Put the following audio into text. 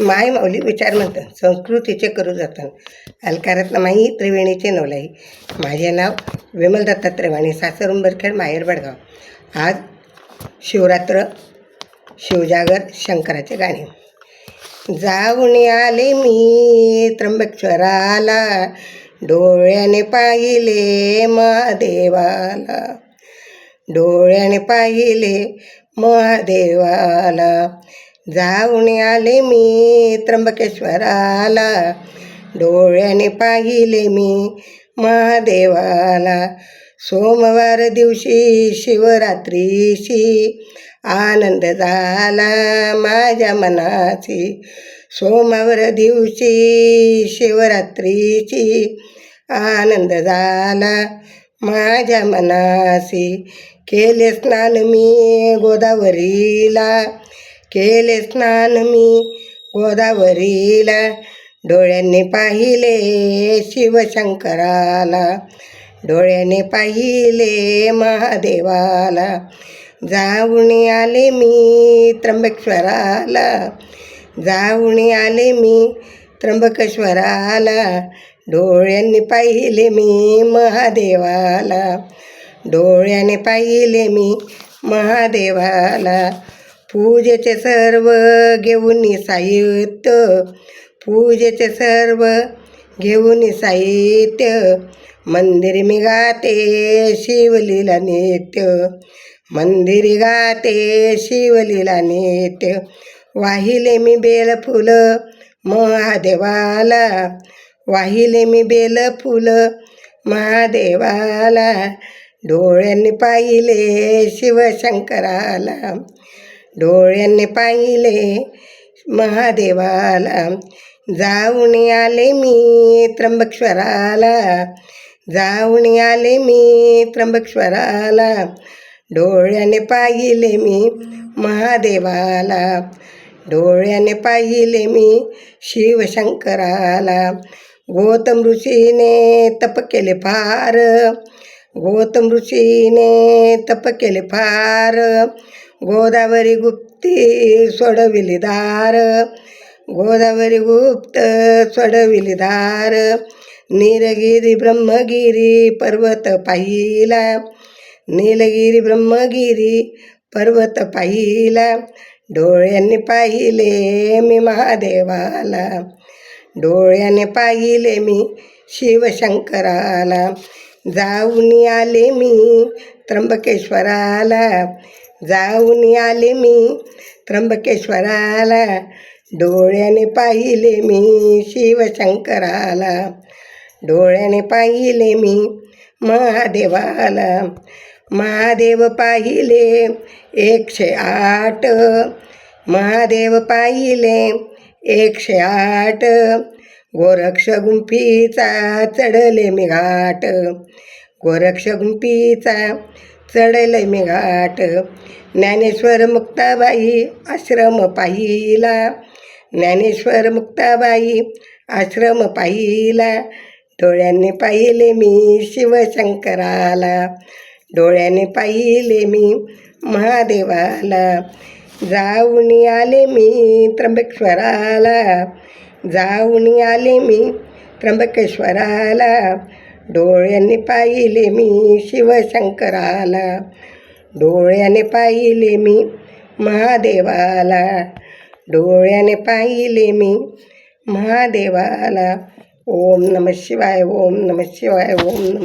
माय माऊली विचार म्हणतात संस्कृतीचे करू जातात. अलकारातला माई त्रिवेणीचे नवलाई. माझे नाव विमल दत्ता त्रिवाणी सासर उंबरखेड माहेर बडगाव. आज शिवरात्र शिवजागर शंकराचे गाणे. जाऊन आले मी त्र्यंबकेश्वराला डोळ्याने पाहिले महादेवाला. डोळ्याने पाहिले महादेवाला. जाऊन आले मी त्र्यंबकेश्वराला. डोळ्याने पाहिले मी महादेवाला. सोमवार दिवशी शिवरात्रीशी आनंद झाला माझ्या मनाची सोमवार दिवशी शिवरात्रीची आनंद झाला माझ्या मनाशी. केले स्नान मी गोदावरीला. केले स्नान मी गोदावरीला. डोळ्यांनी पाहिले शिवशंकराला. डोळ्याने पाहिले महादेवाला. जाऊन आले मी त्र्यंबकेश्वराला. जाऊन आले मी त्र्यंबकेश्वराला. डोळ्यांनी पाहिले मी महादेवाला. डोळ्याने पाहिले मी महादेवाला. पूजेचे सर्व घेऊन साहित्य पूजेचे सर्व घेऊन साहित्य. मंदिर मी गाते शिवलीला नित्य मंदिरी गाते शिवलीला नित्य. वाहिले मी बेल फुलं महादेवाला वाहिले मी बेल फुलं महादेवाला. डोळ्यांनी पाहिले शिवशंकराला. डोळ्यांनी पाहिले महादेवाला. जाऊन आले मी त्र्यंबकेश्वराला. जाऊन आले मी त्र्यंबकेश्वराला. डोळ्याने पाहिले मी महादेवाला. डोळ्याने पाहिले मी शिवशंकराला. गौतम ऋषीने तप केले फार. गौतम ऋषीने तप केले फार. गोदावरी गुप्ती सोडविली दार गोदावरी गुप्त सोडविली दार नीलगिरी ब्रह्मगिरी पर्वत पाहिला. नीलगिरी ब्रह्मगिरी पर्वत पाहिला. डोळ्यांनी पाहिले मी महादेवाला. डोळ्याने पाहिले मी शिवशंकराला. जाऊन आले मी त्र्यंबकेश्वराला. जाऊन आले मी त्र्यंबकेश्वराला. डोळ्याने पाहिले मी शिवशंकराला. डोळ्याने पाहिले मी महादेवाला. महादेव पाहिले एकशे आठ. महादेव पाहिले एकशे आठ. गोरक्ष गुंफीचा चढले मी घाट. गोरक्ष गुंफीचा चढलंय मी घाट. ज्ञानेश्वर मुक्ताबाई आश्रम पाहिला. ज्ञानेश्वर मुक्ताबाई आश्रम पाहिला. डोळ्यांनी पाहिले मी शिवशंकराला. डोळ्याने पाहिले मी महादेवाला. जाऊन आले मी त्र्यंबकेश्वराला. जाऊन आले मी त्र्यंबकेश्वराला. डोळ्यांनी पाहिले मी शिवशंकराला. डोळ्याने पाहिले मी महादेवाला. डोळ्याने पाहिले मी महादेवाला. ओम नम शिवाय ओम नम शिवाय ओम नम